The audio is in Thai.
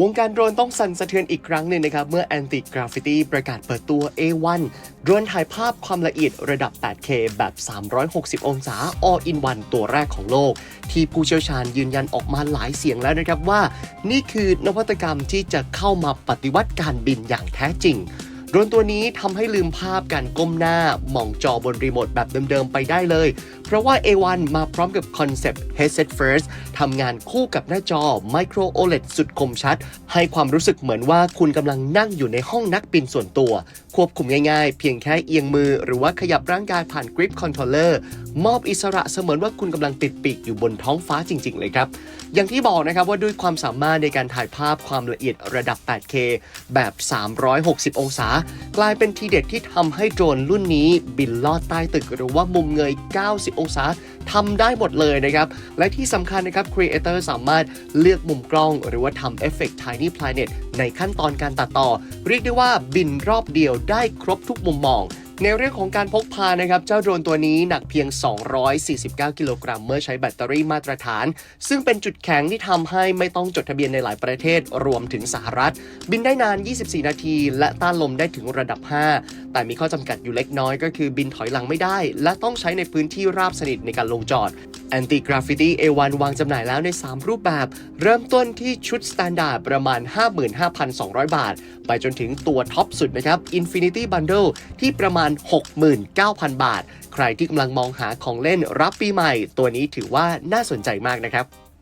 วงการโดรนต้องสั่นสะเทือนอีกครั้งหนึ่งนะครับเมื่อ Anti Graffiti ประกาศเปิดตัว A1 โดรนถ่ายภาพความละเอียดระดับ 8K แบบ 360 องศา All in One ตัวแรกของโลก ที่ผู้เชี่ยวชาญยืนยันออกมาหลายเสียงแล้วนะครับว่า นี่คือนวัตกรรมที่จะเข้ามาปฏิวัติการบินอย่างแท้จริง รนตัวนี้ทำให้ลืมภาพการก้มหน้ามองจอบนรีโมทแบบเดิมๆ ไปได้เลย เพราะว่า A1 มาพร้อมกับคอนเซปต์ Headset First ทำงานคู่กับหน้าจอ Micro OLED สุดคมชัด ให้ความรู้สึกเหมือนว่าคุณกำลังนั่งอยู่ในห้องนักบินส่วนตัว ควบคุมง่ายๆ เพียงแค่เอียงมือ หรือว่าขยับร่างกายผ่าน Grip Controller มอบอิสระเสมือนว่าคุณกำลังติดปีกอยู่บนท้องฟ้าจริง ๆ เลยครับ อย่างที่บอกนะครับว่าด้วยความสามารถในการถ่ายภาพความละเอียดระดับ 8K แบบ 360 องศากลายเป็นทีเด็ดที่ทำให้โดรนรุ่นนี้บินลอดใต้ตึกหรือว่ามุมเงย 90 องศาทำได้หมดเลยนะครับ และที่สำคัญนะครับครีเอเตอร์สามารถเลือกมุมกล้อง หรือว่าทำเอฟเฟกต์ Tiny Planet ในขั้นตอนการตัดต่อ เรียกได้ว่าบินรอบเดียวได้ครบทุกมุมมอง ในเรื่องของการพกพานะครับ เจ้าโดรนตัวนี้หนักเพียง 249 กิโลกรัม เมื่อใช้แบตเตอรี่มาตรฐาน ซึ่งเป็นจุดแข็งที่ทำให้ไม่ต้องจดทะเบียนในหลายประเทศรวมถึงสหรัฐ บินได้นาน 24 นาที และต้านลมได้ถึงระดับ 5 แต่มีข้อจำกัดอยู่เล็กน้อยก็คือบินถอยหลังไม่ได้ และต้องใช้ในพื้นที่ราบสนิทในการลงจอด แอนตี้กราฟฟิตี้ A1 วางจำหน่ายแล้วใน 3 รูปแบบ เริ่มต้นที่ชุดสแตนดาร์ดประมาณ 55,200 บาท ไปจนถึงตัวท็อปสุดนะครับ Infinity Bundle ที่ประมาณ 69,000 บาท ใครที่กำลังมองหาของเล่นรับปีใหม่ ตัวนี้ถือว่าน่าสนใจมากนะครับ